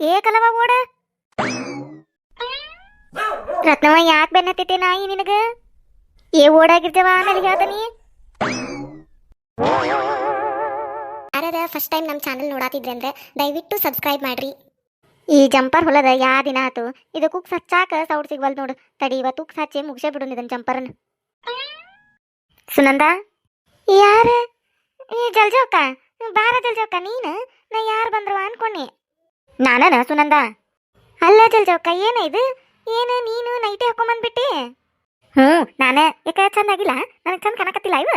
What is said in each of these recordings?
ಏಕಲವ ಓಡ ರತ್ನವ ಯಾಕೆ ಬೆನ್ನತ್ತಿತ್ತೆ ನಾಯಿ ನಿನಗ? ಏ ಓಡಾಗಿರ್ಜವ ಆಮೇಲೆ ಹೇಳ್ತಾನಿ ಯಾರದ ಫಸ್ಟ್ ಟೈಮ್ ನಮ್ಮ ಚಾನಲ್ ನೋಡಾತಿದ್ರೆ ಅಂದ್ರೆ ದಯವಿಟ್ಟು ಸಬ್ಸ್ಕ್ರೈಬ್ ಮಾಡ್ರಿ. ಈ ಜಂಪರ್ ಹೊಲದ ಯಾ ದಿನ ಆತು? ಇದು ಕುಕ್ಸ್ ಹಚ್ಚಾಕ ಸೌಡ್ ಸಿಗ್ವಲ್ ನೋಡು. ತಡಿ ಇವತ್ತು ಕುಕ್ಸ್ ಹಚ್ಚಿ ಮುಗಿಸೇ ಬಿಡು ಇದನ್ ಜಂಪರ್ನ ಸುನಂದ? ಯಾರ? ಈ ಜಲ್ಜೋಕ ಬಾರ ಜಲ್ಜೋಕ ನೀನು? ನಾ ಯಾರು ಬಂದ್ರು ಅನ್ಕೊಂಡಿ. ನಾನನ ಸುನಂದ? ಅಲ್ಲ ಜೋ ಏನ ಇದು? ಏನು ನೀನು ನೈಟಿ ಹಾಕೊಂಬಂದ್ಬಿಟ್ಟಿ? ಹ್ಞೂ ನಾನೇ. ಯಾಕ ಚಂದಾಗಿಲ್ಲ? ನನಗೆ ಚಂದ ಕಾಣಕತ್ತಿಲ್ಲ ಇವ?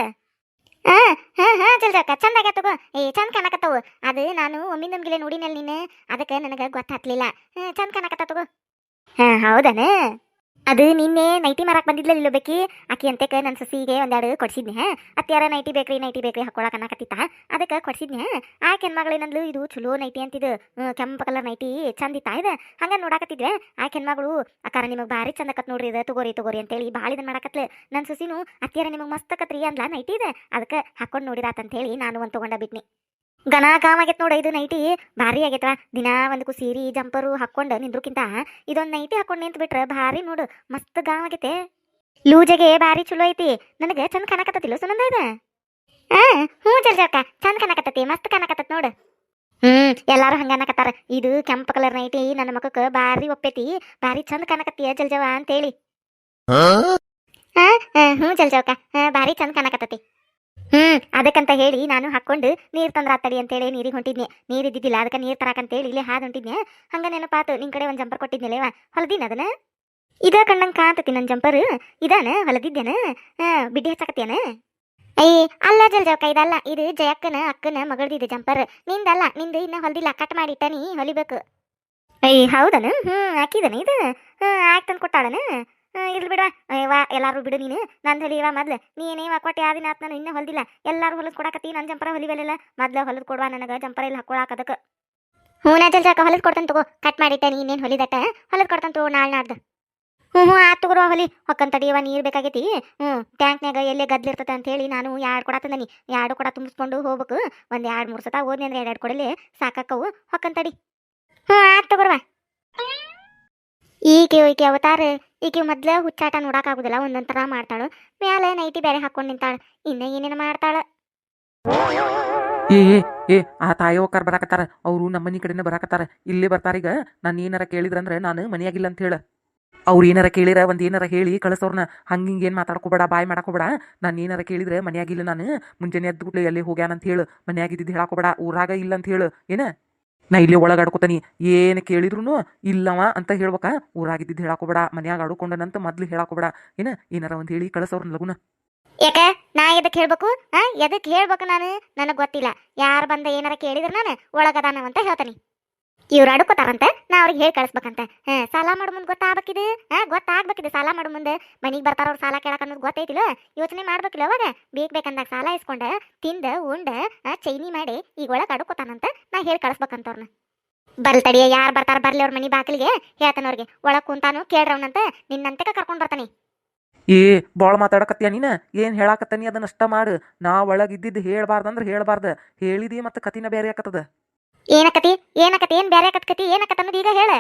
ಹಾ ಹಾ ಹಾ ಜಲ್ಜವಕ್ಕ ಚಂದಾಗ ತಗೋ. ಏ ಚಂದ ಕಾಣಕತ್ತವು. ಅದು ನಾನು ಒಮ್ಮಿಂದ ನೋಡಿನಲ್ಲಿ ನೋಡಿನಲ್ಲ ನೀನು. ಅದಕ್ಕೆ ನನಗೆ ಗೊತ್ತಾಗ್ಲಿಲ್ಲ. ಹ್ಞೂ ಚಂದ ಕಾಣಕತ್ತ ತಗೋ. ಹಾ ಹೌದನ? ಅದು ನಿನ್ನೆ ನೈಟಿ ಮಾರಕ್ ಬಂದಿದ್ಲ ಇಲ್ಲೋ ಬೇಕಿ ಆಕಿ ಅಂತಕ್ಕೆ ನನ್ನ ಸಸಿಗೆ ಒಂದೆರಡು ಕೊಡ್ಸಿದ್ನೆ ಅತ್ಯಾರ ನೈಟಿ ಬೇಕ್ರಿ ನೈಟಿ ಬೇಕ್ರಿ ಹಾಕೊಳಕ್ಕೆ ಅನ್ನಕತ್ತಿತ್ತ? ಅದಕ್ಕೆ ಕೊಡ್ಸಿದ್ನೆ ಆಕೆ ಹೆಣ್ಮಗಳೇನಂದ್ಲು ಇದು ಚಲೋ ನೈಟಿ ಅಂತಿದ್ದು ಕೆಂಪು ಕಲರ್ ನೈಟಿ ಚಂದ ಇತ್ತ ಇದು? ಹಂಗ ನೋಡಾಕತ್ತಿದ್ರೆ ಆಕೆ ಹೆಣ್ಮಗಳು, ಅಕ್ಕಾರ ನಿಮಗೆ ಭಾರಿ ಚಂದ ಕತ್ ನೋಡ್ರಿ ಇದು, ತಗೋರಿ ತಗೋರಿ ಅಂತೇಳಿ ಭಾಳ ಇದನ್ನ ಮಾಡಕತ್ಲೆ. ನನ್ನ ಸಸಿನು ಅತ್ಯಾರ ನಿಮಗೆ ಮಸ್ತ್ ಕತ್ರಿ ಅಂದ್ಲ ನೈಟಿ ಇದೆ. ಅದಕ್ಕೆ ಹಾಕೊಂಡು ನೋಡಿರಾತಂತೇಳಿ ನಾನು ಒಂದು ತಗೊಂಡ ಬಿಟ್ನಿ. ಗನ ಗಾಮ್ ಆಗೈತೆ ನೋಡಿ ಇದು ನೈಟಿ. ಭಾರಿ ಆಗೈತವ ದಿನ ಒಂದಕ್ಕೂ ಸೀರೆ ಜಂಪರು ಹಾಕೊಂಡು ನಿಂದ್ರಕ್ಕಿಂತ ಇದೊಂದು ನೈಟಿ ಹಾಕೊಂಡು ನಿಂತು ಬಿಟ್ರೆ ಭಾರಿ ನೋಡು ಮಸ್ತ್ ಗಾಮ್ ಆಗೈತೆ. ಲೂಜಗೆ ಭಾರಿ ಚಲೋ ಐತಿ. ನನಗೆ ಚಂದ ಕಾಣಕತ್ತಿಲ್ಲ ಸುನಂದ ಇದು. ಹಾ ಹ್ಞೂ ಜಲ್ಜಕ್ಕ ಚಂದ ಕಾಣಕತ್ತತಿ ಮಸ್ತ್ ಕಾಣಕತ್ತತ್ ನೋಡು. ಹ್ಮ್ ಎಲ್ಲರೂ ಹಂಗ ಅನ್ನಕತ್ತಾರ. ಇದು ಕೆಂಪು ಕಲರ್ ನೈಟಿ ನನ್ನ ಮಕ್ಕಕ್ಕೆ ಭಾರಿ ಒಪ್ಪೈತಿ. ಭಾರಿ ಚಂದ ಕಾಣಕತ್ತೀಯ ಜಲ್ಜವ ಅಂತೇಳಿ. ಹಾ? ಹ್ಞೂ ಜಲ್ಜವಕ್ಕ ಭಾರಿ ಚಂದ ಕಾಣಕತ್ತತಿ. ಹ್ಮ್, ಅದಕ್ಕಂತ ಹೇಳಿ ನಾನು ಹಾಕೊಂಡು ನೀರ್ ಅಂತ ಅಂತೇಳಿ ನೀರಿಗೆ ಹೊಂಟಿದ್ನಿ. ನೀರ್ ಇದ್ದಿದ್ದಿಲ್ಲ, ಅದಕ್ಕೆ ನೀರ್ ತರಾಕಂತೇಳಿ ಇಲ್ಲಿ ಹಾದ್ ಹೊಂಟಿದ್ನೆ. ಹಂಗ ನೆನಪಾತು, ನಿನ್ ಕಡೆ ಒಂದ್ ಜಂಪರ್ ಕೊಟ್ಟಿದ್ನಲೇವ ಹೊಲದಿನ ಅದನ್ನ? ಇದ ಕಣ್ಣಂಗೆ ಕಾಂತತಿ ನನ್ನ ಜಂಪರ್. ಇದಾನ ಹೊಲದಿದ್ದೇನ ಬಿಡಿ ಹಚ್ಚಾಕತ್ತೇನ ಅಯ್ಯ ಅಲ್ಲ ಜಲ್ ಜಲ್ಜವಕ್ಕ ಇದಲ್ಲ, ಇದು ಜಯಕ್ಕನ, ಅಕ್ಕನ ಮಗಳದಿದೆ ಜಂಪರ್. ನಿಂದಲ್ಲ ನಿಂದು ಇನ್ನ ಹೊಲದಿಲ್ಲ, ಕಟ್ ಮಾಡಿಟ್ಟ ನೀ ಹೊಲಿಬೇಕು. ಅಯ್ಯ ಹೌದನ? ಹ್ಮ್, ಹಾಕಿದನ ಇದು? ಹ್ಮ್, ಆಯ್ತು ತಂದು ಕೊಟ್ಟಾಳನ? ಇರ್ಲಿ ಬಿಡ. ವಾ ಎಲ್ಲಾರು ಬಿಡು ನೀನು. ನಂದು ಹೊಲಿವ ಮೊದ್ಲು. ನೀ ಏನೇ ಕೊಟ್ಟು ಯಾವ ದಿನ ಆತ್ ನಾನು ಇನ್ನೂ ಹೊಲ್ದಿಲ್ಲ. ಎಲ್ಲರೂ ಹೊಲದ್ ಕೊಡಾಕತ್ತಿ ನನ್ನ ಜಂಪರ ಹೊಲಿವಲ್ಲ ಮೊದ್ಲು ಹೊಲದ್ ಕೊಡುವ ನನಗೆ, ಜಂಪರ ಇಲ್ಲಿ ಹಾಕೊಳಕ್ ಅದಕ್ಕೆ. ಹ್ಞೂ, ನಾ ಜಲ್ಸಾಕ ಹೊಲದ್ ಕೊಡ್ತಾನೆ ತಗೋ. ಕಟ್ ಮಾಡಿಟ್ಟೆ ನೀನೇನು ಹೊಲಿದಟ್ಟ ಹೊಲದ್ ಕೊಡ್ತಾನೆ ತಗೋ ನಾಳೆ ನಾಡ್ದು. ಹ್ಞೂ ಹ್ಞೂ, ಆತು ತಗೋರುವ ಹೊಲಿ. ಹೊಕ್ಕನ್ ತಡಿಯವ ನೀರು ಬೇಕಾಗೈತಿ. ಹ್ಞೂ ಟ್ಯಾಂಕ್ನಾಗ ಎಲ್ಲೇ ಗದ್ಲಿರ್ತತೆ ಅಂತ ಹೇಳಿ ನಾನು ಎರಡು ಕೊಡ ತಂದನಿ. ಎರಡು ಕೊಡ ತುಂಬಿಸ್ಕೊಂಡು ಹೋಗ್ಬೇಕು. ಒಂದು ಎರಡು ಮೂರು ಸತ ಹೋದ್ನಿ ಅಂದ್ರೆ ಎರಡು ಕೊಡಲಿ ಸಾಕಾಕವು. ಹೊಕ್ಕನ್ ತಡಿ ಹ್ಞೂ, ಆತು ತಗೋರ್ವ ಈಕೆ ಈಕೆ ಅವತಾರ, ಈಕೆ ಮೊದ್ಲೇ ಹುಚ್ಚಾಟ ನೋಡೋಕ್ಕಾಗೋದಿಲ್ಲ ಒಂದೊಂದ್ ಥರ ಮಾಡ್ತಾಳು. ಮೇಲೆ ನೈಟಿ ಬೇರೆ ಹಾಕೊಂಡು ನಿಂತಾಳ, ಇನ್ನ ಏನೇನು ಮಾಡ್ತಾಳ? ಏ ಏ ಏ, ಆ ತಾಯಿ ಒಕ್ಕಾರ ಬರಾಕತ್ತಾರ, ಅವರು ನಮ್ಮ ಮನಿ ಕಡೆನೇ ಬರಾಕತ್ತಾರ. ಇಲ್ಲೇ ಬರ್ತಾರೀಗ ನಾನು ಏನಾರ ಕೇಳಿದ್ರಂದ್ರೆ ನಾನು ಮನೆಯಾಗಿಲ್ಲ ಅಂತ ಹೇಳ. ಅವ್ರು ಏನಾರ ಕೇಳಿರ, ಒಂದ್ ಏನಾರ ಹೇಳಿ ಕಳಿಸೋರ್ನ, ಹಂಗ ಹಿಂಗ ಏನ್ ಮಾತಾಡ್ಕೋಬೇಡ, ಬಾಯ್ ಮಾಡಾಕೋಬೇಡ. ನಾನು ಏನಾರ ಕೇಳಿದ್ರೆ ಮನೆಯಾಗಿಲ್ಲ ನಾನು, ಮುಂಜಾನೆ ಎದ್ದು ಗುಡ್ಲೆ ಎಲ್ಲಿ ಹೋಗ್ಯಾನ ಅಂತ ಹೇಳು ಮನೆಯಾಗಿದ್ದು ಹೇಳಾಕೋಬೇಡ, ಊರಾಗ ಇಲ್ಲ ಅಂತ ಹೇಳು, ಏನ? ನಾ ಇಲ್ಲಿ ಒಳಗಾಡ್ಕೋತಾನಿ. ಏನು ಕೇಳಿದ್ರು ಇಲ್ಲವ ಅಂತ ಹೇಳ್ಬೇಕ. ಊರಾಗಿದ್ದು ಹೇಳಾಕೋಬೇಡ, ಮನ್ಯಾಗ ಆಡ್ಕೊಂಡನಂತ ಮೊದ್ಲು ಹೇಳಾಕೋಬೇಡ. ಏನ, ಏನಾರ ಒಂದು ಹೇಳಿ ಕಳಿಸೋರ್ನ ಲಗುನ. ಯಾಕ, ನಾ ಎದಕ್ಕೆ ಹೇಳ್ಬೇಕು? ಎದಕ್ಕೆ ಎದಕ್ ಹೇಳ್ಬೇಕು ನಾನು? ನನಗೆ ಗೊತ್ತಿಲ್ಲ. ಯಾರು ಬಂದ ಏನಾರ ಕೇಳಿದ್ರ ನಾನು ಒಳಗದಾನ ಅಂತ ಹೇಳ್ತಾನೆ. ಇವ್ರು ಅಡ್ಕೋತಾರಂತೆ, ನಾ ಅವ್ರಿಗೆ ಹೇಳಿ ಕಳಿಸ್ಬೇಕಂತ. ಹಾ, ಸಾಲ ಮಾಡೋ ಮುಂದೆ ಗೊತ್ತಾಗ್ಬೇಕಿದೆ? ಹಾ, ಗೊತ್ತಾಗ್ಬೇಕಿದೆ ಸಾಲ ಮಾಡೋ ಮುಂದೆ. ಮನೆಗೆ ಬರ್ತಾರ ಅವ್ರು ಸಾಲ ಕೇಳಕ್ ಅನ್ನೋದು ಗೊತ್ತೈತಿಲ್ಲ? ಯೋಚನೆ ಮಾಡ್ಬೇಕಿಲ್ಲ ಅವಾಗ? ಬೇಕ್ ಬೇಕಂದಾಗ ಸಾಲ ಇಸ್ಕೊಂಡ, ತಿಂದ, ಉಂಡ ಚೈನಿ ಮಾಡಿ ಈಗ ಒಳಗೆ ಅಡ್ಕೋತಾನಂತ, ನಾ ಹೇಳಿ ಬರ್ಲ್ ತಡಿಯ, ಯಾರು ಬರ್ತಾರ ಬರ್ಲಿ ಅವ್ರ ಮನಿ ಬಾಕಲಿಗೆ ಹೇಳ್ತಾನ ಅವ್ರಿಗೆ. ಒಳಗ್ ಕುಂತಾನು ಕೇಳ್ರವನಂತ, ನಿನ್ನಂತಕ ಕರ್ಕೊಂಡ್ ಬರ್ತಾನೆ ಏ, ಬಾಳ್ ಮಾತಾಡಕತ್ತೀಯ ನೀನು? ಏನ್ ಹೇಳಾಕತ್ತೀನಿ ಅದನ್ನ ಅಷ್ಟ ಮಾಡು. ನಾ ಒಳಗ್ ಇದ್ದಿದ್ದು ಹೇಳ್ಬಾರ್ದಂದ್ರ ಹೇಳ್ಬಾರ್ದ. ಹೇಳಿದಿ ಮತ್ತ ಕತಿನ ಬೇರೆ ಆಕತ್ತದ. ಏನಕತಿ? ಏನಕತಿ? ಏನ್ ಬೇರೆ ಕತ್ಕತಿ ಏನಕತ್ತ ಅನ್ನೋದು ಈಗ ಹೇಳ.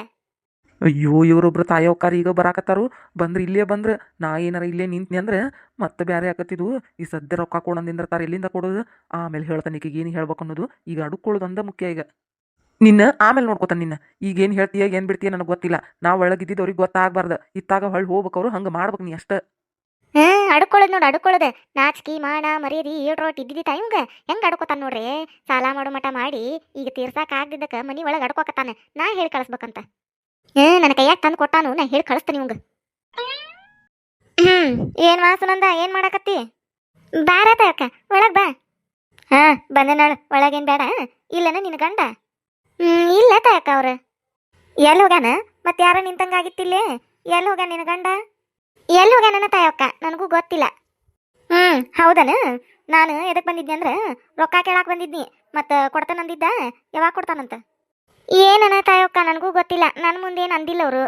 ಅಯ್ಯೋ, ಇವರೊಬ್ರು ತಾಯೋಕಾರ ಈಗ ಬರಾಕತ್ತಾರು. ಬಂದ್ರ ಇಲ್ಲೇ ಬಂದ್ರ ನಾ ಏನಾರ ಇಲ್ಲೇ ನಿಂತ್ನಿ ಅಂದ್ರೆ ಮತ್ತೆ ಬೇರೆ ಆಕತ್ತಿದು. ಈ ಸದ್ಯ ರೊಕ್ಕ ಕೊಡಂದಿಂದಿರ್ತಾರ ಎಲ್ಲಿಂದ ಕೊಡೋದು? ಆಮೇಲೆ ಹೇಳ್ತಾನೆ ಈಗ ಏನು ಹೇಳ್ಬೇಕು ಅನ್ನೋದು. ಈಗ ಅಡುಕೊಳ್ಳೋದು ಅಂದ ಮುಖ್ಯ ಈಗ. ನಿನ್ನ ಆಮೇಲೆ ನೋಡ್ಕೊತಾನೆ ನಿನ್ನ. ಈಗ ಏನು ಹೇಳ್ತೀಯ, ಏನು ಬಿಡ್ತೀಯ ನನಗೆ ಗೊತ್ತಿಲ್ಲ. ನಾ ಒಳಗಿದ್ದಿದ್ದು ಅವ್ರಿಗೆ ಗೊತ್ತಾಗಬಾರ್ದು. ಇತ್ತಾಗ ಹೊಳ್ಳಿ ಹೋಗ್ಬೇಕು ಅವರು, ಹಂಗೆ ಮಾಡ್ಬೇಕು ನೀ ಅಷ್ಟ. ಅಡ್ಕೊಳ್ಳೋದ್ ನೋಡಿ ಅಡ್ಕೊಳ್ಳೋದು ನಾಚ್ಕಿ ಮಾಡ, ಮರ್ಯಾದಿ ಏಳ್ರೋಟ್ ಇದ್ದಿದ್ದಿ ಟೈಮ್ಗೆ ಹೆಂಗ್? ಅಡ್ಕೋತಾನ ನೋಡ್ರಿ? ಸಾಲ ಮಾಡೋ ಮಠ ಮಾಡಿ, ಈಗ ತೀರ್ಸಕ್ಕೆ ಆಗ್ದಿದ್ದಕ್ಕ ಮನಿ ಒಳಗೆ ಅಡ್ಕೋಕತ್ತಾನ ನಾ ಹೇಳಿ ಕಳಿಸ್ಬೇಕಂತ. ಏ, ನನ್ನ ಕೈಯಾಗ ತಂದು ಕೊಟ್ಟಾನು, ನಾ ಹೇಳಿ ಕಳಿಸ್ತಾನೆ ಇವಂಗ. ಏನು ಏನ್ ವಾಸುನಂದ, ಏನು ಮಾಡಕತ್ತಿ? ಬಾರತ ಅಕ್ಕ, ಒಳಗೆ ಬಾ. ಹಾ, ಬಂದೆ ನಾಳು ಒಳಗೇನ್ ಬೇಡ? ಇಲ್ಲನ ನಿನ್ನ ಗಂಡ? ಹ್ಞೂ ಇಲ್ಲ ತಾಯಕ್ಕ ಅವ್ರ. ಎಲ್ಲಿ ಹೋಗ್ಯಾನ? ಮತ್ತೆ ಯಾರ ನಿಂತಂಗಾಗಿತ್ತಿಲ್ಲೇ ಎಲ್ಲಿ ಹೋಗ್ಯಾನ ನಿನ್ನ ಗಂಡ? ಎಲ್ಲಿ ಹೋಗ್ಯಾನ ತಾಯಕ್ಕ ಗೊತ್ತಿಲ್ಲ. ಹ್ಮ್. ಹೌದನ? ನಾನು ಎದಕ್ಕೆ ಬಂದಿದ್ದೆ ಅಂದ್ರೆ ರೊಕ್ಕ ಕೇಳಕ್ಕೆ ಬಂದಿದ್ನಿ. ಕೊಡ್ತಾನ ಕೊಡ್ತಾನಂದಿದ್ದ ಯಾವಾಗ ಕೊಡ್ತಾನಂತ? ಏನನ ತಾಯಕ್ಕ ನನಗೂ ಗೊತ್ತಿಲ್ಲ. ನನ್ನ ಮುಂದೇನು ಅಂದಿಲ್ಲ ಅವರು.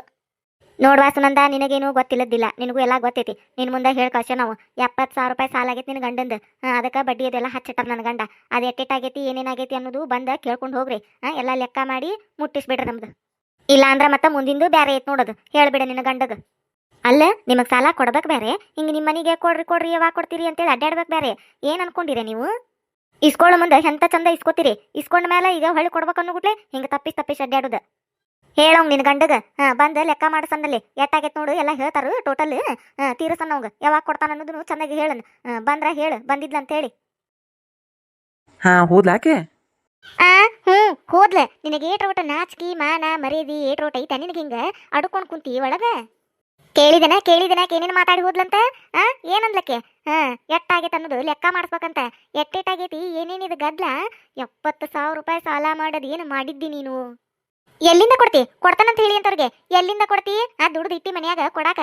ನೋಡ್ವಾ ಸುನಂದ ನಿನಗೇನು ಗೊತ್ತಿಲ್ಲದಿಲ್ಲ ನಿನಗೂ ಎಲ್ಲ ಗೊತ್ತೈತಿ. ನಿನ್ನ ಮುಂದೆ ಹೇಳಿ ಕಳ್ಸ ನಾವು. ಎಪ್ಪತ್ತು ಸಾವಿರ ರೂಪಾಯಿ ಸಾಲ ಆಗೈತಿ ನಿನ್ನ ಗಂಡಂದು. ಹಾಂ ಅದಕ್ಕೆ ಬಡ್ಡಿ ಅದೆಲ್ಲ ಹಚ್ಚಿಟ್ಟಾರ ನನ್ನ ಗಂಡ. ಅದು ಎಟ್ಟೆಟ್ಟಾಗೈತಿ ಏನೇನಾಗೈತಿ ಅನ್ನೋದು ಬಂದ ಕೇಳ್ಕೊಂಡು ಹೋಗ್ರಿ. ಹಾಂ ಎಲ್ಲ ಲೆಕ್ಕ ಮಾಡಿ ಮುಟ್ಟಿಸ್ಬಿಡ್ರಿ ನಮ್ದು. ಇಲ್ಲ ಅಂದ್ರ ಮತ್ತ ಮುಂದಿಂದು ಬೇರೆ ಐತ್ ನೋಡೋದು. ಹೇಳ್ಬಿಡ ನಿನ್ನ ಗಂಡಗ. ಅಲ್ಲ ನಿಮಗೆ ಸಾಲ ಕೊಡ್ಬೇಕು ಬೇರೆ ಹಿಂಗೆ ನಿಮ್ಮ ಮನೆಗೆ ಕೊಡ್ರಿ ಕೊಡ್ರಿ ಯಾವಾಗ ಕೊಡ್ತೀರಿ ಅಂತೇಳಿ ಅಡ್ಡಾಡ್ಬೇಕು ಬೇರೆ ಏನು ಅನ್ಕೊಂಡಿರ ನೀವು? ಇಸ್ಕೊಳ್ಳೋ ಮುಂದೆ ಎಂತ ಚಂದ ಇಸ್ಕೋತೀರಿ? ಇಸ್ಕೊಂಡ ಮೇಲೆ ಈಗ ಹೊಳ್ಳಿ ಕೊಡ್ಬೇಕು ಅನ್ನೋಗುಟ್ಲೆ ಹಿಂಗೆ ತಪ್ಪಿಸ್ ತಪ್ಪಿಸಿ ಅಡ್ಡಾಡೋದು. ಹೇಳೋಂಗ್ ನಿನ್ ಗಂಡಗ. ಹಾಂ ಬಂದ ಲೆಕ್ಕ ಮಾಡಸಂದಲ್ಲಿ ಎಟ್ಟಾಗೈತೆ ನೋಡು ಎಲ್ಲ ಹೇಳ್ತಾರು ಟೋಟಲ್ ತೀರಸನ್ನವಂಗ ಯಾವಾಗ ಕೊಡ್ತಾನ ಅನ್ನೋದನ್ನು ಚೆನ್ನಾಗಿ ಹೇಳನ್. ಬಂದ್ರ ಹೇಳು ಬಂದಿದ್ಲ ಅಂತೇಳಿ. ಹಾ ಹೋದ್ಲಾಕೆ ಆ ಹ್ಞೂ ಹೋದ್ಲೆ. ನಿನಗೆ ಏಟ್ರೋಟ ನಾಚಿಕೆ ಮಾನ ಮರ್ಯಾದಿ ಏಟ್ರೋಟ ಐತೆ ನಿನಗೆ ಹಿಂಗೆ? ಅಡ್ಕೊಂಡು ಕುಂತಿ ಒಳಗ? ಕೇಳಿದನ ಕೇಳಿದನ ಏನೇನು ಮಾತಾಡಿ ಹೋದ್ಲಂತ? ಆ ಏನಂದ್ಲಕ್ಕೆ? ಹಾ ಎಟ್ಟಾಗೈತೆ ಅನ್ನೋದು ಲೆಕ್ಕ ಮಾಡಿಸ್ಬೇಕಂತ. ಎಟ್ಟೆಟ್ಟಾಗೈತಿ ಏನೇನಿದು ಗದ್ಲ? ಎಪ್ಪತ್ತು ಸಾವಿರ ರೂಪಾಯಿ ಸಾಲ ಮಾಡೋದು ಏನು ಮಾಡಿದ್ದಿ ನೀನು? ಎಲ್ಲಿಂದ ಕೊಡ್ತಿ? ಕೊಡ್ತಾನಂತ ಹೇಳಿ ಅಂತವ್ರಿಗೆ. ಎಲ್ಲಿಂದ ಕೊಡ್ತಿ? ಆ ದುಡ್ದು ಇಟ್ಟಿ ಮನ್ಯಾಗ ಕೊಡಾಕ.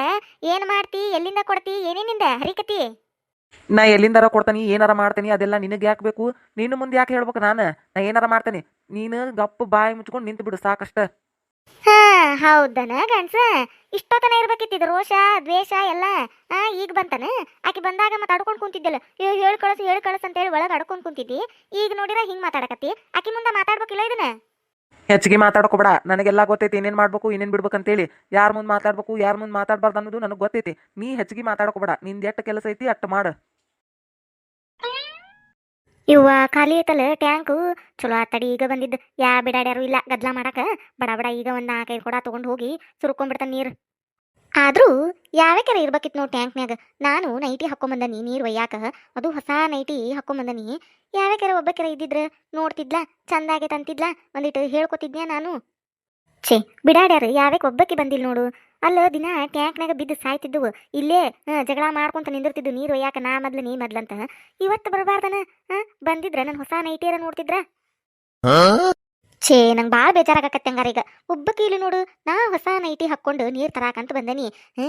ಏನು ಮಾಡ್ತಿ? ಎಲ್ಲಿಂದ ಕೊಡ್ತಿ? ಏನೇನಿಂದ? ಹರಿಕತಿ? ನಾ ಎಲ್ಲಿಂದಾರ ಕೊಡ್ತಾನಿ ಏನಾರ ಮಾಡ್ತೀನಿ ಅದೆಲ್ಲ ನಿನಗೆ ಯಾಕೆ ಬೇಕು? ನೀನು ಮುಂದೆ ಯಾಕೆ ಹೇಳ್ಬೇಕು ನಾನು? ನಾ ಏನಾರ ಮಾಡ್ತೇನೆ. ನೀನು ಗಪ್ಪ ಬಾಯಿ ಮುಚ್ಕೊಂಡು ನಿಂತು ಬಿಡು ಸಾಕಷ್ಟ. ಹಾ ಹೌದನ ಗಂಡ್ಸ? ಇಷ್ಟೊತ್ತನ ಇರ್ಬೇಕಿತ್ತಿದ್ ರೋಷ ದ್ವೇಷ ಎಲ್ಲ. ಈಗ ಬಂತಾನೆ. ಆಕಿ ಬಂದಾಗ ಮತ್ತೆ ಅಡ್ಕೊಂಡ್ ಕುಂತಿದ್ದಲ್ಲ ಇವ್ ಹೇಳ್ ಕಳಸು ಹೇಳ್ ಅಂತ ಹೇಳಿ ಒಳಗೆ ಅಡ್ಕೊಂಡು ಕುಂತಿದ್ದಿ. ಈಗ ನೋಡಿರ ಹಿಂಗ್ ಮಾತಾಡಕತ್ತಿ. ಆಕಿ ಮುಂದೆ ಮಾತಾಡ್ಬೇಕಿಲ್ಲ ಇದನ್ನ? ಹೆಚ್ಚಿಗೆ ಮಾತಾಡ್ಕೋಬೇಡ ನನಗೆಲ್ಲ ಗೊತ್ತೈತಿ ಏನೇನ್ ಮಾಡ್ಬೇಕು ಏನೇನ್ ಬಿಡ್ಬೇಕು ಅಂತೇಳಿ. ಯಾರ ಮುಂದೆ ಮಾತಾಡ್ಬೇಕು ಯಾರ ಮುಂದೆ ಮಾತಾಡಬಾರ್ದು ಅನ್ನೋದು ನನಗೆ ಗೊತ್ತೈತಿ. ನೀ ಹೆಚ್ಚಿಗೆ ಮಾತಾಡ್ಕೋಬೇಡ ನಿಂದ ಎಷ್ಟು ಕೆಲಸ ಐತಿ ಅಷ್ಟು ಮಾಡು. ಇವ್ವ ಖಾಲಿ ಐತಲ್ಲ ಟ್ಯಾಂಕು. ಚಲೋ ಆತಡಿ, ಈಗ ಬಂದಿದ್ದು ಯಾ ಬಿಡಾಡ್ಯಾರು ಇಲ್ಲ, ಗದ್ಲ ಮಾಡಕ ಬಡ ಬಡ ಈಗ ಒಂದು ನಾಲ್ಕೈದು ಕೊಡ ತಗೊಂಡ್ ಹೋಗಿ ಸುರ್ಕೊಂಡ್ಬಿಡ್ತಾನೆ ನೀರು. ಆದ್ರೂ ಯಾವ್ಯಾಕರ ಇರ್ಬೇಕಿತ್ತು ನೋಡ್ ಟ್ಯಾಂಕ್ನ್ಯಾಗ, ನಾನು ನೈಟಿ ಹಾಕೊಂಬಂದನಿ ನೀರು ಒಯ್ಯಾಕ, ಅದು ಹೊಸ ನೈಟಿ ಹಾಕೊಂಬಂದನಿ ಯಾವ್ಯಾಕರ ಒಬ್ಬಕರ ಇದ್ದಿದ್ರ ನೋಡ್ತಿದ್ಲ ಚಂದ ಆಗೈತೆ ಅಂತಿದ್ಲ ಒಂದಿಟ್ಟು ಹೇಳ್ಕೊತಿದ್ನ್ಯಾ ನಾನು. ಛೇ, ಬಿಡಾಡ್ಯಾರ ಯಾವ್ಯಾಕೆ ಒಬ್ಬಕ್ಕೆ ಬಂದಿಲ್ಲ ನೋಡು. ಅಲ್ಲ ದಿನ ಟ್ಯಾಂಕ್ನಾಗ ಬಿದ್ದು ಸಾಯ್ತಿದ್ವು ಇಲ್ಲೇ ಜಗಳ ಮಾಡ್ಕೊಂತ ನಿಂದಿರ್ತಿದ್ದು ನೀರು ಒಯ್ಯಾಕ ನಾ ಮೊದ್ಲು ನೀ ಮೊದ್ಲಂತ. ಇವತ್ತು ಬರಬಾರ್ದನ ಬಂದಿದ್ರ ನನ್ನ ಹೊಸ ನೈಟಿಯರ ನೋಡ್ತಿದ್ರ? ಛೇ, ನಂಗ್ ಭಾಳ ಬೇಜಾರಾಗತ್ತೆ ಹಂಗಾರ ಈಗ ಒಬ್ಬಕ್ಕೆ ನೋಡು, ನಾ ಹೊಸ ನೈಟಿ ಹಾಕ್ಕೊಂಡು ನೀರ್ ತರಾಕಂತ ಬಂದನಿ.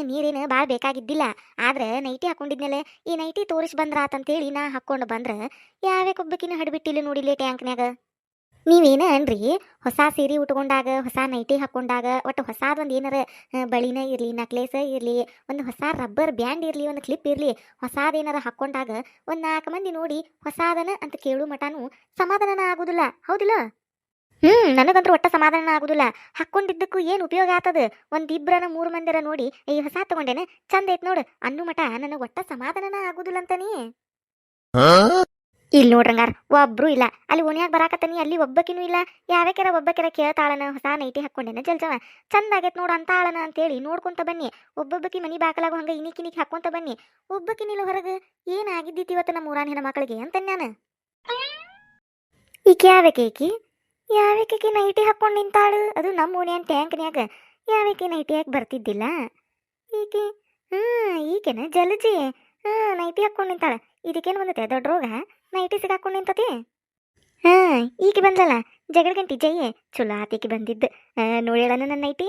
ನೀರೇನು ಭಾಳ ಬೇಕಾಗಿದ್ದಿಲ್ಲ. ಆದ್ರೆ ನೈಟಿ ಹಾಕೊಂಡಿದ್ಮೇಲೆ ಈ ನೈಟಿ ತೋರಿಸಿ ಹೇಳಿ ನಾ ಹಾಕೊಂಡು ಬಂದ್ರ, ಯಾವ್ಯಾಕೆ ಒಬ್ಬಕಿನ ಹಡ್ಬಿಟ್ಟಿಲ್ಲ ನೋಡಿಲ್ಲ ಟ್ಯಾಂಕ್ನ್ಯಾಗ? ನೀವೇನ ಅನ್ರಿ? ಹೊಸ ಸೀರೆ ಉಟ್ಕೊಂಡಾಗ, ಹೊಸ ನೈಟಿ ಹಾಕೊಂಡಾಗ, ಒಟ್ಟು ಹೊಸಾದೊಂದು ಏನಾರ ಬಳಿನ ಇರಲಿ ನಕ್ಲೇಸ ಇರಲಿ, ಒಂದು ಹೊಸ ರಬ್ಬರ್ ಬ್ಯಾಂಡ್ ಇರಲಿ, ಒಂದು ಕ್ಲಿಪ್ ಇರಲಿ ಹೊಸದೇನಾರ ಹಾಕೊಂಡಾಗ ಒಂದು ನಾಲ್ಕು ಮಂದಿ ನೋಡಿ ಹೊಸಾದನ ಅಂತ ಕೇಳು ಮಟಾನು ಸಮಾಧಾನನ ಆಗೋದಿಲ್ಲ. ಹೌದಿಲ್ಲ? ಹ್ಞೂ ನನಗಂತೂ ಒಟ್ಟ ಸಮಾಧಾನ ಆಗೋದಿಲ್ಲ. ಹಾಕ್ಕೊಂಡಿದ್ದಕ್ಕೂ ಏನು ಉಪಯೋಗ ಆತದ? ಒಂದಿಬ್ಬರನ ಮೂರು ಮಂದಿರ ನೋಡಿ ಈ ಹೊಸ ತಗೊಂಡೇನೆ? ಚಂದ ಐತ್ ನೋಡು, ಅನ್ನು ಮಟ, ನನಗೆ ಒಟ್ಟ ಸಮಾಧಾನನ ಆಗುದಿಲ್ಲ ಅಂತಾನಿ ಇಲ್ಲಿ ನೋಡ್ರಂಗಾರ, ಒಬ್ರು ಇಲ್ಲ. ಅಲ್ಲಿ ಓಣಿಯಾಗ ಬರಾಕತ್ತನಿ, ಅಲ್ಲಿ ಒಬ್ಬಕಿನೂ ಇಲ್ಲ. ಯಾವ್ಯಾಕ್ಯಾರ ಒಬ್ಬಕ್ಯಾರ ಕೇಳ್ತಾಳನ, ಹೊಸ ನೈಟಿ ಹಾಕೊಂಡೇನ ಜಲ್ಜವ. ಚಂದ ಆಗೈತೆ ನೋಡು ಅಂತ ಆಳನ ಅಂತೇಳಿ ನೋಡ್ಕೊಂತ ಬನ್ನಿ. ಒಬ್ಬೊಬ್ಬಕಿ ಮನಿ ಬಾಕಲಾಗ ಹಂಗ ಇನಿಕಿನಿಗೆ ಇನಿಕ್ ಹಾಕೊಂತ ಬನ್ನಿ. ಒಬ್ಬಕಿನಿಲ್ಲ ಹೊರಗೆ ಏನಾಗಿದ್ದಿತ್ತು ಇವತ್ತು ನಮ್ಮ ಊರಾನ ಹೆಣ್ಮಕ್ಳಿಗೆ ಅಂತ ನಾನು ಈಕೆ? ಯಾವ್ಯಾಕೆ ಈಕಿ ನೈಟಿ ಹಾಕೊಂಡು ನಿಂತಾಳು? ಅದು ನಮ್ಮ ಓಣ್ಯಾನ ಟ್ಯಾಂಕ್ನ್ಯಾಗ. ಯಾವ್ಯಾಕೆ ನೈಟಿ ಹಾಕಿ ಬರ್ತಿದ್ದಿಲ್ಲ? ಈಕೆ, ಹ್ಮ್, ಈಕೆನ ಜಲಜಿ. ಹ್ಮ್, ನೈಟಿ ಹಾಕೊಂಡು ನಿಂತಾಳೆ. ಇದಕ್ಕೇನು ಬಂದತೆ? ದೊಡ್ಡ ರೋಗ? ನೈಟಿ ಸಿಗಾಕೊಂಡು ನಿಂತತಿ? ಹಾ ಈಗ ಬಂದಲ್ಲ ಜಗಳ ಗಂಟಿ ಜಯ್ಯೆ ಚಲೋ ಆತಿಗೆ ಬಂದಿದ್ದು. ನೋಡ್ಯಾಳನ ನನ್ನ ನೈಟಿ?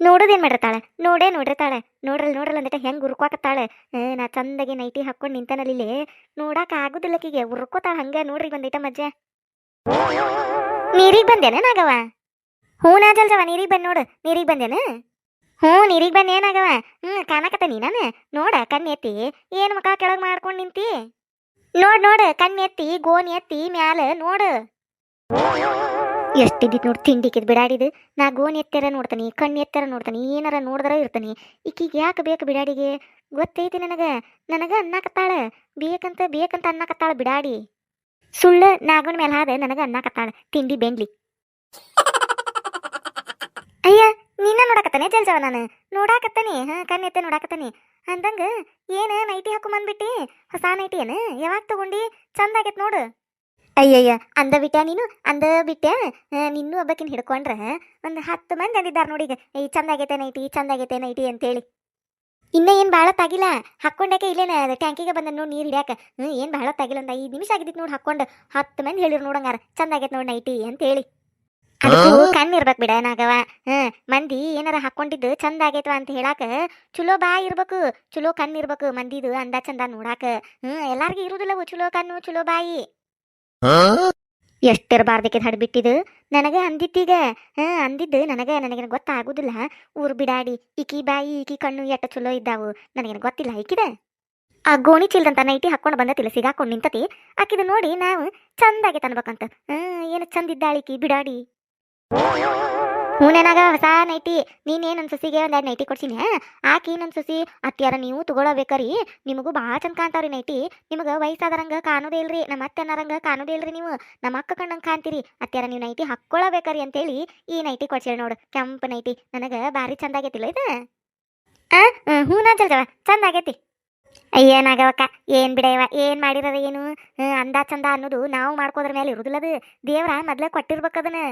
ನೋಡೋದೇನ್ ಮಾಡಿರ್ತಾಳೆ? ನೋಡೇ ನೋಡಿರ್ತಾಳೆ. ನೋಡ್ರಲ್ಲ ನೋಡ್ರಲ್ಲ ಅಂದಟ ಹೆಂಗ್ ಉರ್ಕೋಕತ್ತಾಳೆ? ನಾ ಚಂದಾಗಿ ನೈಟಿ ಹಾಕೊಂಡು ನಿಂತನಲ್ಲಿ ನೋಡಾಕ ಆಗುದಿಲ್ಲ ಆಕಿಗೆ. ಉರ್ಕೋತಾಳ ಹಂಗ. ನೋಡ್ರಿ ಬಂದೈಟ ಮಜ್ಜೆ. ನೀರಿಗೆ ಬಂದೇನ ನಾಗವ ಹ್ಞೂ ನಾ ಜಲ್ಜವ ನೀರಿಗೆ ಬಂದ್ ನೋಡು. ನೀರಿಗೆ ಬಂದೇನ? ಹ್ಞೂ, ನೀರಿಗೆ ಬಂದೇನಾಗವ ಹ್ಞೂ ಕಾಣಕತ್ತ ನೀ ನಾನು. ನೋಡ ಕಣ್ಣು ಏನು ಮುಖ ಕೆಳಗೆ ಮಾಡ್ಕೊಂಡು ನಿಂತಿ? ನೋಡ್, ನೋಡು, ಕಣ್ಣು ಎತ್ತಿ, ಗೋನ್ ಎತ್ತಿ, ಮ್ಯಾಲ ನೋಡು. ಎಷ್ಟಿದ್ದಿತ್ತು ನೋಡಿ ತಿಂಡಿಕಿದ್ ಬಿಡಾಡಿದು. ನಾ ಗೋನ್ ಎತ್ತರ ನೋಡ್ತಾನೆ, ಕಣ್ಣು ಎತ್ತರ ನೋಡ್ತಾನೆ, ಏನಾರ ನೋಡಿದ್ರ ಇರ್ತಾನೆ. ಈಕಿಗೆ ಯಾಕೆ ಬೇಕು ಬಿಡಾಡಿಗೆ? ಗೊತ್ತೈತಿ ನನಗ. ನನಗ ಅನ್ನಕತ್ತಾಳೆ. ಬೇಕಂತ ಬೇಕಂತ ಅನ್ನಕತ್ತಾಳ ಬಿಡಾಡಿ. ಸುಳ್ಳು ನಾಗನ ಮೇಲೆ ಹಾದ, ನನಗ ಅನ್ನಕತ್ತಾಳ. ತಿಂಡಿ ಬೆಂಡ್ಲಿ. ಅಯ್ಯ ನಿನ್ನ ನೋಡಕತ್ತಾನೆ ಜಲ್ಜವ ನಾನು ನೋಡಾಕತ್ತಾನೆ, ಹಾ, ಕಣ್ಣು ಎತ್ತೆ ನೋಡಾಕತ್ತಾನೆ. ಅಂದಂಗ ಏನು ನೈಟಿ ಹಾಕೊಂಬಂದ್ಬಿಟ್ಟಿ ಹೊಸ ನೈಟಿ ಏನು ಯಾವಾಗ ತಗೊಂಡಿ? ಚಂದ ಆಗೈತೆ ನೋಡು. ಅಯ್ಯಯ್ಯ, ಅಂದ ಬಿಟ್ಟ ನೀನು? ಅಂದ ಬಿಟ್ಟ ನಿನ್ನೂ ಒಬ್ಬಕಿನ ಹಿಡ್ಕೊಂಡ್ರೆ? ಒಂದು ಹತ್ತು ಮಂದಿ ಅಂದಿದ್ದಾರೆ ನೋಡಿ ಈಗ. ಈ ಚಂದ ಆಗೈತೆ ನೈಟಿ, ಚಂದ ಆಗೈತೆ ನೈಟಿ ಅಂತೇಳಿ. ಇನ್ನ ಏನು ಭಾಳ ತಾಗಿಲ್ಲ ಹಾಕೊಂಡಾಕೆ ಇಲ್ಲೇನ ಟ್ಯಾಂಕಿಗೆ ಬಂದ ನೋಡಿ ನೀರು ಹಿಡ್ಯಾಕ? ಏನು ಭಾಳ ತಾಗಿಲ್ಲ ಒಂದು ಐದು ನಿಮಿಷ ಆಗಿದ್ದಿತ್ತು ನೋಡಿ ಹಾಕೊಂಡು ಹತ್ತು ಮಂದಿ ಹೇಳಿರು ನೋಡಂಗಾರ ಚಂದ ಆಗೈತೆ ನೋಡಿ ನೈಟಿ ಅಂತೇಳಿ. ಅದಕ್ಕೂ ಕಣ್ಣು ಇರ್ಬೇಕು ಬಿಡ ನಾಗವ ಹ್ಮ್ ಮಂದಿ ಏನಾರ ಹಾಕೊಂಡಿದ್ದು ಚಂದ ಆಗೈತ್ವ ಅಂತ ಹೇಳಾಕ ಚಲೋ ಬಾಯಿ ಇರ್ಬೇಕು ಚಲೋ ಕಣ್ಣು ಇರ್ಬೇಕು ಮಂದಿದು ಅಂದ ಚಂದ ನೋಡಾಕ. ಹ್ಮ್ ಎಲ್ಲಾರ್ಗೂ ಇರುದಿಲ್ಲವು ಚಲೋ ಕಣ್ಣು ಚಲೋ ಬಾಯಿ. ಎಷ್ಟಿರಬಾರ್ದಕ್ಕಿದ್ ಹಡ್ಬಿಟ್ಟಿದ್ದು ನನಗೆ ಅಂದಿತ್ತೀಗ ಹಾ ಅಂದಿದ್ದು ನನಗೆ ನನಗೇನು ಗೊತ್ತಾಗುದಿಲ್ಲ. ಊರು ಬಿಡಾಡಿ ಇಕಿ ಬಾಯಿ ಈಕಿ ಕಣ್ಣು ಎಟ್ಟ ಚಲೋ ಇದ್ದಾವು ನನಗೇನು ಗೊತ್ತಿಲ್ಲ ಈಕಿದ. ಆ ಗೋಣಿ ಚಿಲ್ದಂತ ನೈಟಿ ಹಾಕೊಂಡು ಬಂದತಿಲ್ಲ ಸಿಗಾಕೊಂಡು ನಿಂತತಿ. ಆಕಿದ ನೋಡಿ ನಾವು ಚಂದಾಗಿ ತನ್ಬೇಕಂತ. ಹ್ಮ್ ಏನು ಚಂದ ಇದ್ದಾಳಿಕಿ ಬಿಡಾಡಿ. ಹೂನೇನಾಗ ಹೊಸ ನೈಟಿ. ನೀನೇನು ನನ್ನ ಸೊಸಿಗೆ ಒಂದು ಎರಡು ನೈಟಿ ಕೊಡ್ಸೀನಿ ಆಕಿ ನನ್ನ ಸೊಸಿ ಅತ್ಯಾರ ನೀವು ತಗೊಳಬೇಕರಿ. ನಿಮಗೂ ಭಾಳ ಚಂದ ಕಾಣ್ತಾವ್ರಿ ನೈಟಿ. ನಿಮಗೆ ವಯಸ್ಸಾದರಂಗ ಕಾಣೋದೇ ಇಲ್ರಿ, ನಮ್ಮ ಅತ್ತೆ ಅನ್ನರಂಗ ಕಾಣೋದೇ ಇಲ್ರಿ ನೀವು. ನಮ್ಮ ಅಕ್ಕ ಕಣ್ಣಂಗೆ ಕಾಣ್ತೀರಿ. ಅತ್ಯಾರ ನೀವು ನೈಟಿ ಹಾಕ್ಕೊಳ್ಳಬೇಕರಿ ಅಂತೇಳಿ ಈ ನೈಟಿ ಕೊಡ್ಸೇಳಿ ನೋಡು. ಕೆಂಪು ನೈಟಿ. ನನಗೆ ಭಾರಿ ಚಂದ ಆಗೈತಿಲ್ಲ ಇದು. ಹ್ಞೂ ನಾ ಚಲ್ ಚಂದ ಆಗೈತಿ. ಅಯ್ಯ ನಾಗವಕ್ಕ ಏನ್ ಬಿಡಯವ ಏನ್ ಮಾಡಿರದ ಏನು? ಅಂದ ಚಂದ ಅನ್ನೋದು ನಾವು ಮಾಡ್ಕೋದ್ರ ಮೇಲೆ ಇರುದಿಲ್ಲದು. ದೇವ್ರ ಮೊದ್ಲ ಕೊಟ್ಟಿರ್ಬೇಕದನ್ನ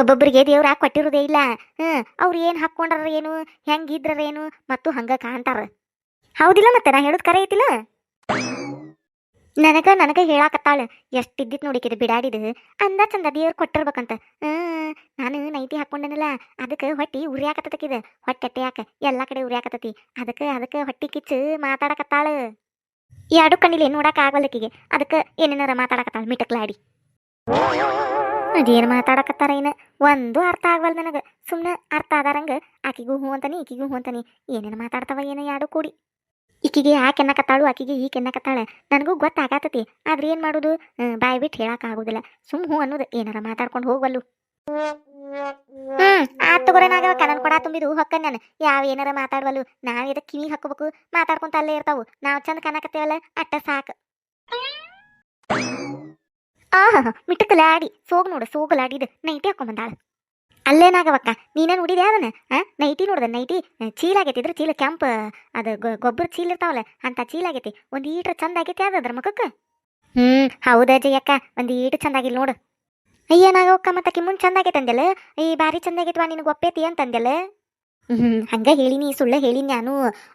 ಒಬ್ಬೊಬ್ಬರಿಗೆ ದೇವ್ರ ಕೊಟ್ಟಿರೋದೇ ಇಲ್ಲ. ಹ್ಮ್, ಅವ್ರು ಏನ್ ಹಾಕ್ಕೊಂಡ್ರ ಏನು ಹೆಂಗಿದ್ರ ಏನು, ಮತ್ತು ಹಂಗ ಕಾಣ್ತಾರ ಹೌದಿಲ್ಲ ಮತ್ತೆ, ನಾ ಹೇಳೋದು ಕರೆ ಐತಿಲ್ಲ? ನನಗ ನನಗ ಹೇಳಾಕತ್ತಾಳ ಎಷ್ಟಿದ್ದಿತ್ ನೋಡಿಕಿದ ಬಿಡಾಡಿದ. ಅಂದ ಚಂದ ದೇವ್ರ ಕೊಟ್ಟಿರ್ಬೇಕಂತ. ನಾನು ನೈಟಿ ಹಾಕೊಂಡೇನಲ್ಲ ಅದಕ್ಕೆ ಹೊಟ್ಟಿ ಉರಿಯಾಕತ್ತಕಿದ ಹೊಟ್ಟೆ ಯಾಕ? ಎಲ್ಲಾ ಕಡೆ ಉರಿಯಾಕತ್ತತಿ. ಅದಕ್ಕೆ ಅದಕ್ಕೆ ಹೊಟ್ಟಿ ಕಿಚ್ಚು ಮಾತಾಡಕತ್ತಾಳ. ಎರಡು ಕಣ್ಣಿಲಿ ನೋಡಕ್ ಆಗವಲ್ಲಕಿಗೆ ಅದಕ್ಕೆ ಏನೇನಾರ ಮಾತಾಡಕತ್ತಾಳ, ಮಿಟಕ್ಲಾಡಿ. ಅದೇನು ಮಾತಾಡಕತ್ತಾರ ಏನ ಒಂದು ಅರ್ಥ ಆಗವಲ್ ನನಗೆ. ಸುಮ್ಮನೆ ಅರ್ಥ ಆದಾರಂಗೆ, ಆಕಿಗೂ ಹೂ ಅಂತಾನೆ, ಈಕಿಗೂ ಹೂ ಅಂತಾನೆ. ಏನೇನು ಮಾತಾಡ್ತಾವ ಏನೋ ಯಾರು ಕೂಡಿ. ಈಕಿಗೆ ಆ ಕೆನ್ನಕತ್ತಾಳು ಆಕಿಗೆ ಈ ಕೆನ್ನಕತ್ತಾಳ ನನಗೂ ಗೊತ್ತಾಗತ್ತತಿ ಆದ್ರೆ ಏನು ಮಾಡೋದು? ಬಾಯಿ ಬಿಟ್ಟು ಹೇಳಕ್ ಆಗುದಿಲ್ಲ. ಸುಮ್ ಹೂ ಅನ್ನೋದು, ಏನಾರ ಮಾತಾಡ್ಕೊಂಡು ಹೋಗ್ವಲ್ಲು. ಹ್ಮ್, ಆತ್ ತಗೋರೇನಾಗ ಕನನ್ ಕೊಡ ತುಂಬಿದು ಹೊಕ್ಕ ನಾನು. ಯಾವ ಏನಾರ ಮಾತಾಡ್ವಲ್ಲು. ನಾವ್ ಎದಕ್ ಕಿವಿ ಹಾಕೋಬೇಕು? ಮಾತಾಡ್ಕೊಂತ ಅಲ್ಲೇ ಇರ್ತಾವು. ನಾವ್ ಚಂದ ಕನಕತ್ತೇವಲ್ಲ, ಅಟ್ಟ ಸಾಕು. ಆಹಾ ಮಿಟ್ಟಕಲಾಡಿ ಸೋಗ್ ನೋಡು, ಸೋಗಲಾಡಿದ ನೈಟಿ ಹಾಕೊಂಬಂದಾಳ ಅಲ್ಲೇನಾಗವಕ್ಕ ನೀನೇ ನೋಡಿದೆ ಅದನ್ನ? ಆ, ನೈಟಿ ನೋಡ್ದ, ನೈಟಿ ಚೀಲ ಆಗೈತಿ, ಇದ್ರ ಚೀಲ ಕೆಂಪ ಅದು ಗೊಬ್ಬರ ಚೀಲ ಇರ್ತಾವಲ್ಲ, ಅಂತ ಚೀಲ ಆಗೈತಿ, ಒಂದು ಈಟ್ರ ಚಂದ ಆಗೈತಿ ಅದ ಅದ್ರ ಮಗಕ್ಕ ಹ್ಮ್, ಹೌದಾ ಜಯಕ್ಕ, ಒಂದು ಈಟು ಚಂದ ಆಗಿಲ್ಲ ನೋಡು. ಅಯ್ಯನಾಗವಕ್ಕ ಮತ್ತಕಿ ಮುಂದೆ ಚಂದ ಆಗೈತೆ ಈ ಬಾರಿ ಚಂದ ಆಗೈತ್ವಾ ನಿನಗೆ ಒಪ್ಪೇತಿ ಅಂತಂದೆಲ್ಲ ಹ್ಮ್, ಹಂಗ ಹೇಳಿನಿ ಸುಳ್ಳ ಹೇಳಿನಿ ನಾನು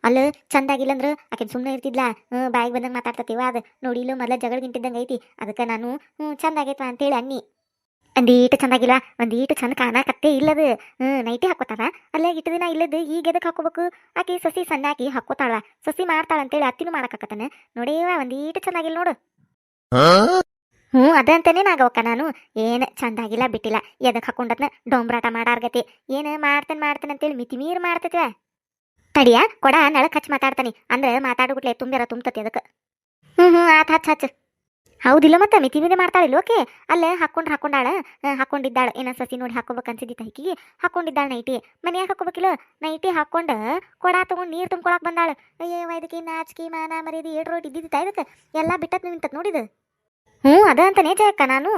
ಅಲ್ಲ ಚಂದ ಆಗಿಲ್ಲ ಅಂದ್ರ ಆಕೆ ಸುಮ್ಮನೆ ಇರ್ತಿದ್ಲಾ. ಹ್ಮ್, ಬಾಯಿಗೆ ಬಂದಂಗೆ ಮಾತಾಡ್ತತಿವ. ಅದ ನೋಡಿಲ್ಲ ಮೊದಲ ಜಗಳ ಗಿಂಟಿದ್ದಂಗೆ ಐತಿ. ಅದಕ್ಕೆ ನಾನು ಹ್ಞೂ ಚಂದ ಆಗೈತ್ವ ಅಂತೇಳಿ ಅನ್ನಿ. ಒಂದೀಟು ಚಂದಾಗಿಲ್ಲ, ಒಂದೀಟು ಚಂದ ಕಾಣಕತ್ತೆ ಇಲ್ಲದು. ಹ್ಞೂ ನೈಟಿ ಹಾಕೋತಾರ ಅಲ್ಲೇ, ಇಟ್ಟು ದಿನ ಇಲ್ಲದು, ಈಗ ಎದಕ್ಕೆ ಹಾಕೋಬೇಕು ಆಕಿ ಸಸಿ ಸಣ್ಣಾಕಿ ಹಾಕೋತಾಳ ಸಸಿ ಮಾಡ್ತಾಳ ಅಂತೇಳಿ ಅತ್ತಿನೂ ಮಾಡಕತ್ತಾನ. ನೋಡೇವ, ಒಂದೀಟು ಚಂದಾಗಿಲ್ಲ ನೋಡು. ಹ್ಞೂ ಅದಂತಾನೆ ನಾಗವಕ್ಕ ನಾನು. ಏನು ಚಂದಾಗಿಲ್ಲ, ಬಿಟ್ಟಿಲ್ಲ. ಎದಕ್ಕೆ ಹಾಕೊಂಡತ್ನ ಡೊಂಬ್ರಾಟ ಮಾಡಾರ್ಗತಿ. ಏನು ಮಾಡ್ತೇನೆ ಮಾಡ್ತೇನೆ ಅಂತೇಳಿ ಮಿತಿ ಮೀರ್ ಮಾಡ್ತತ್ವ. ತಡಿಯ, ಕೊಡ ನಳ ಹಚ್ಚಿ ಮಾತಾಡ್ತಾನೆ. ಅಂದ್ರೆ ಮಾತಾಡ್ಬಿಟ್ಲೆ ತುಂಬಿರ ತುಂಬತತಿ ಅದಕ್ಕೆ. ಹ್ಞೂ ಹ್ಞೂ, ಆತ್ ಹಚ್ಚ ಹಚ್ಚ. ಹೌದಿಲ್ಲ ಮತ್ತೆ ಮಿತಿ ಮೀರಿ ಮಾಡ್ತಾಳಿಲ್ಲ, ಓಕೆ. ಅಲ್ಲೇ ಹಾಕೊಂಡ್ರೆ ಹಾಕೊಂಡಾಳ ಹಾಕೊಂಡಿದ್ದಾಳ. ಏನೋ ಸಸಿ ನೋಡಿ ಹಾಕೋಬೇಕು ಅನ್ಸಿದ್ದಿತ್ತು ಹೈಕಿ ಹಾಕೊಂಡಿದ್ದಾಳ ನೈಟಿ. ಮನ್ಯಾಗ ಹಾಕೋಬೇಕಿಲ್ಲ? ನೈಟಿ ಹಾಕೊಂಡು ಕೊಡ ತಗೊಂಡು ನೀರು ತುಂಬ್ಕೊಳಕ್ ಬಂದಾಳ. ಅಯ್ಯೋ ಇದಕ್ಕೆ ನಾಚಿಕೆ ಮಾನ ಮರ್ಯಾದೆ ಏಳು ರೋಡ್ ಇದ್ದಿದ್ದ ಇದಕ್ಕೆ? ಎಲ್ಲ ಬಿಟ್ಟತ್ ನಿಂತತ್ ನೋಡಿದ ಹ್ಞೂ, ಅದ ಅಂತಾನೆ ಜಯಕ್ಕ ನಾನು.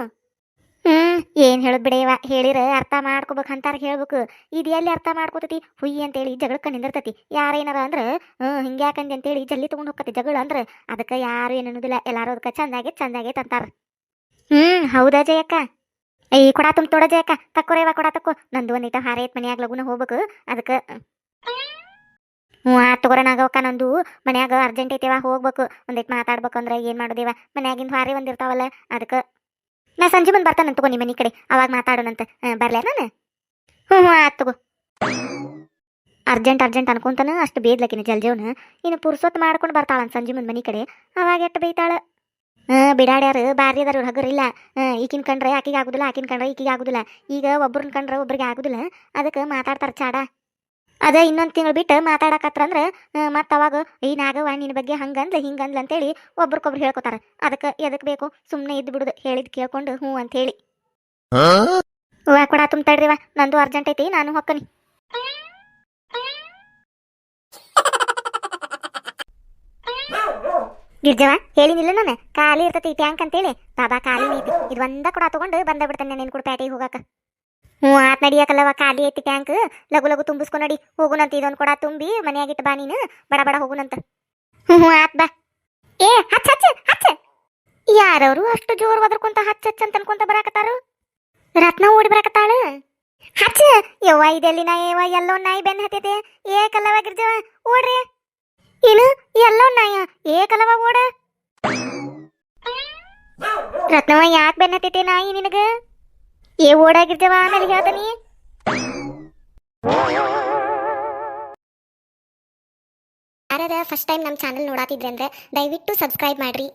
ಹ್ಮ್, ಏನ್ ಹೇಳದ್ ಬಿಡೆಯವ ಹೇಳಿರ, ಅರ್ಥ ಮಾಡ್ಕೋಬೇಕು ಅಂತಾರ ಹೇಳ್ಬೇಕು. ಇದು ಎಲ್ಲಿ ಅರ್ಥ ಮಾಡ್ಕೋತತಿ? ಹುಯ್ಯಿ ಅಂತೇಳಿ ಜಗಳಕ್ಕ ನಿಂದಿರ್ತತಿ. ಯಾರೇನಾರ ಅಂದ್ರ ಹ್ಮ್ ಹಿಂಗ್ಯಾಕಂದಿ ಅಂತೇಳಿ ಜಲ್ಲಿ ತಗೊಂಡ್ ಹೋಗತಿ ಜಗಳ ಅಂದ್ರ, ಅದಕ್ಕೆ ಯಾರು ಏನು ಅನ್ನೋದಿಲ್ಲ. ಎಲ್ಲಾರು ಅದಕ್ಕೆ ಚಂದಾಗೆ ಚಂದಾಗೆ ತಂತಾರ. ಹ್ಮ್, ಹೌದಾ ಜಯಕ್ಕ? ಈ ಕೊಡ ತುಂಬ ತೊಡ ಜಯಕ್ಕ ತಕ್ಕೋರೇವ ಕೊಡ ತಕ್ಕೋ. ನಂದು ಒಂದಿಟ ಹಾರೈತ್ ಮನ್ಯಾಗ ಲಗುನ ಹೋಗ್ಬೇಕು. ಅದಕ್ಕೆ ಹ್ಞೂ ಆ ತಗೋರನಾಗವಕ್ಕ ನಂದು. ಮನ್ಯಾಗ ಅರ್ಜೆಂಟ್ ಐತೆವ ಹೋಗ್ಬೇಕು. ಒಂದಿಟ್ ಮಾತಾಡ್ಬೇಕಂದ್ರ ಏನ್ ಮಾಡೋದೇವ? ಮನ್ಯಾಗಿಂದ ಹಾರಿ ಒಂದಿರ್ತಾವಲ್ಲ ಅದಕ್ಕೆ ನಾ ಸಂಜೆ ಮುಂದೆ ಬರ್ತಾನೆ ತಗೋ ನಿಮ್ಮ ಮನೆ ಕಡೆ. ಅವಾಗ ಮಾತಾಡೋಣಂತ ಬರ್ಲೇ ನಾನು? ಹ್ಞೂ ಹ್ಞೂ ಆತ್ ತಗೋ. ಅರ್ಜೆಂಟ್ ಅರ್ಜೆಂಟ್ ಅನ್ಕೊಂತಾನ, ಅಷ್ಟು ಬೇದ್ಲಕಿನ ಜಲ್ಜೇವನ. ಇನ್ನು ಪುರ್ಸೊತ್ ಮಾಡ್ಕೊಂಡು ಬರ್ತಾಳ ಸಂಜೆ ಮುಂದೆ ಮನೆ ಕಡೆ. ಅವಾಗ ಎಟ್ಟು ಬೈತಾಳ? ಹಾಂ ಬಿಡಾಡ್ಯಾರು ಬಾರಿ ಅದಾರ ಇವ್ರು ಹಗರಿಲ್ಲ ಈಕಿನ ಕಂಡ್ರೆ ಆಕಿಗೆ ಆಗುದಿಲ್ಲ, ಆಕಿನ ಕಂಡ್ರೆ ಈಕಿಗೆ ಆಗುದಿಲ್ಲ. ಈಗ ಒಬ್ರನ್ನ ಕಂಡ್ರೆ ಒಬ್ರಿಗೆ ಆಗುದಿಲ್ಲ. ಅದಕ್ಕೆ ಮಾತಾಡ್ತಾರ ಚಾಡ. ಅದ ಇನ್ನೊಂದು ತಿಂಗಳು ಬಿಟ್ಟು ಮಾತಾಡಕತ್ರಂದ್ರೆ ಮತ್ತೆ ಅವಾಗ ಈ ನಾಗವ್ವ ನಿನ್ನ ಬಗ್ಗೆ ಹಂಗಂದ್ಲ, ಹಿಂಗಂದ್ಲ ಅಂತೇಳಿ ಒಬ್ರಿಗೊಬ್ರು ಹೇಳ್ಕೊತಾರ. ಅದಕ್ಕೆ ಎದಕ್ಕೆ ಬೇಕು? ಸುಮ್ಮನೆ ಇದ್ದು ಬಿಡುದು, ಹೇಳಿದ್ ಕೇಳ್ಕೊಂಡು ಹ್ಞೂ ಅಂತ ಹೇಳಿ ವಾ ಕೊಡ ತುಂಬ್ತಾಡ್ರಿವ ನಂದು ಅರ್ಜೆಂಟ್ ಐತಿ, ನಾನು ಹೊಕ್ಕನಿ. ಗಿರ್ಜವ ಹೇಳಿನಿಲ್ಲ ನಾನು? ಖಾಲಿ ಇರ್ತೈತಿ ಟ್ಯಾಂಕ್ ಅಂತೇಳಿ. ಬಾಬಾ, ಖಾಲಿ ಐತಿ ಇದು ಒಂದ ಕೊಡ ತಗೊಂಡು ಬಂದ ಬಿಡ್ತಾನೆ ನಿನ್ ಕೂಡ ಪ್ಯಾಟಿಗೆ ಹೋಗಾಕ. ಹ್ಞೂ, ಆತ್ ನಡಿಯಕಲ್ಲವ ಖಾಲಿ ಐತಿ ಟ್ಯಾಂಕ್ ಲಗು ಲಗು ತುಂಬಿಸ್ಕೊ ನಡಿ ಹೋಗುನಂತ ಇದೊಂದು ಕೊಡ, ತುಂಬಿ ಮನೆಯಾಗಿಟ್ಟು ಬಾ ನೀನು. ಬಡ ಬಡ ಹೋಗುನಂತ. ಹ್ಞೂ ಹ್ಞೂ, ಆತ್ ಬಾ. ಏ, ಹಚ್ಚ ಹಚ್ಚ ಹಚ್ಚ. ಯಾರವರು ಅಷ್ಟು ಜೋರು ಒದರ್ಕೊಂತ ಹಚ್ಚ ಹಚ್ಚ ಅಂತ ಅನ್ಕೊಂತ ಬರಾಕತ್ತಾರು? ರತ್ನ ಓಡಿ ಬರಾಕತ್ತಾಳು? ಹಚ್ಚ. ಯವ್ವ, ಇದೆಲ್ಲಿ ನಾ ಯವ್ವ, ಎಲ್ಲೋ ನಾಯಿ ಬೆನ್ನ ಹತ್ತಿದೆ ಏ ಕಲ್ಲವ ಗಿರ್ಜವ ಓಡ್ರಿ. ಏನು ಎಲ್ಲೋ ನಾಯ ಏ ಕಲವ ಓಡ. ರತ್ನವ ಯಾಕೆ ಬೆನ್ನ ಹತ್ತಿದೆ ನಾಯಿ ನಿನಗ? ಏ ಓಡಾಗಿರ್ತೇವ ಆಮೇಲೆ ಹೇಳ್ತಾನಿ. ಯಾರದ ಫಸ್ಟ್ ಟೈಮ್ ನಮ್ಮ ಚಾನಲ್ ನೋಡಾತಿದ್ರೆ ಅಂದ್ರೆ ದಯವಿಟ್ಟು ಸಬ್ಸ್ಕ್ರೈಬ್ ಮಾಡ್ರಿ.